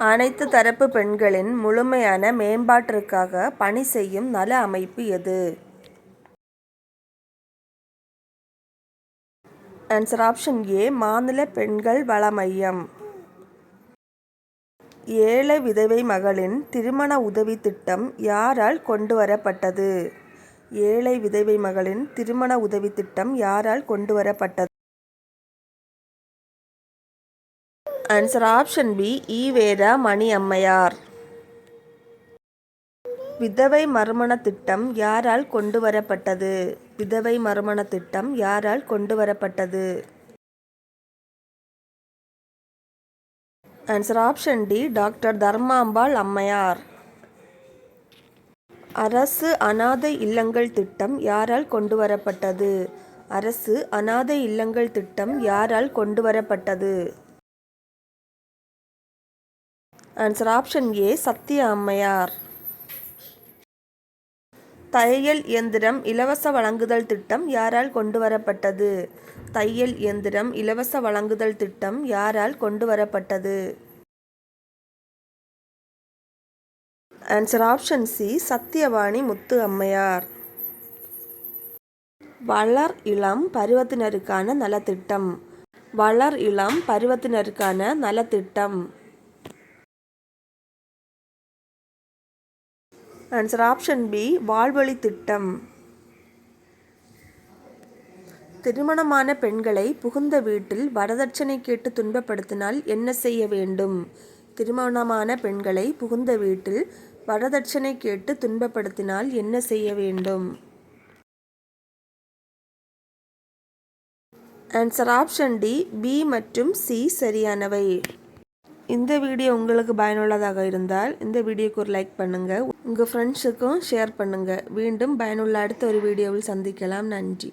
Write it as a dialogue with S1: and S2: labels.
S1: அனைத்து தரப்பு பெண்களின் முழுமையான மேம்பாட்டிற்காக பணி செய்யும் நல அமைப்பு எது? ஆன்சர் ஆப்ஷன் ஏ மாநில பெண்கள் வள மையம். ஏழை விதவை மகளின் திருமண உதவி திட்டம் யாரால் கொண்டு வரப்பட்டது? ஏழை விதவை மகளின் திருமண உதவி திட்டம் யாரால் கொண்டு வரப்பட்டது? Answer option B E V R. Mani அம்மையார். விதவை மறுமண திட்டம் யாரால் கொண்டு வரப்பட்டது? விதவை மறுமண திட்டம் யாரால் கொண்டு வரப்பட்டது? Answer option D doctor Dharmambal அம்மையார். அரசு அனாதை இல்லங்கள் திட்டம் யாரால் கொண்டு வரப்பட்டது? அரசு அனாதை இல்லங்கள் திட்டம் யாரால் கொண்டு வரப்பட்டது? ஆன்சர் ஆப்ஷன் ஏ சத்திய அம்மையார். தையல் இயந்திரம் இலவச வழங்குதல் திட்டம் யாரால் கொண்டு வரப்பட்டது? தையல் இயந்திரம் இலவச வழங்குதல் திட்டம் யாரால் கொண்டு வரப்பட்டது? Answer option C Sathiyavani Muthu அம்மையார். வளர் இளம் பருவத்தினருக்கான நலத்திட்டம் வளர் இளம் பருவத்தினருக்கான நலத்திட்டம். ஆன்சர் ஆப்ஷன் பி வாழ்வழி திட்டம். திருமணமான பெண்களை புகுந்த வீட்டில் வரதட்சணை கேட்டு துன்பப்படுத்தினால் என்ன செய்ய வேண்டும்? திருமணமான பெண்களை புகுந்த வீட்டில் வரதட்சணை கேட்டு துன்பப்படுத்தினால் என்ன செய்ய வேண்டும்? ஆன்சர் ஆப்ஷன் டி பி மற்றும் சி சரியானவை. இந்த வீடியோ உங்களுக்கு பயனுள்ளதாக இருந்தால் இந்த வீடியோக்கு ஒரு லைக் பண்ணுங்க. உங்கள் ஃப்ரெண்ட்ஸுக்கும் ஷேர் பண்ணுங்க. மீண்டும் பயனுள்ள அடுத்த ஒரு வீடியோவில் சந்திக்கலாம். நன்றி.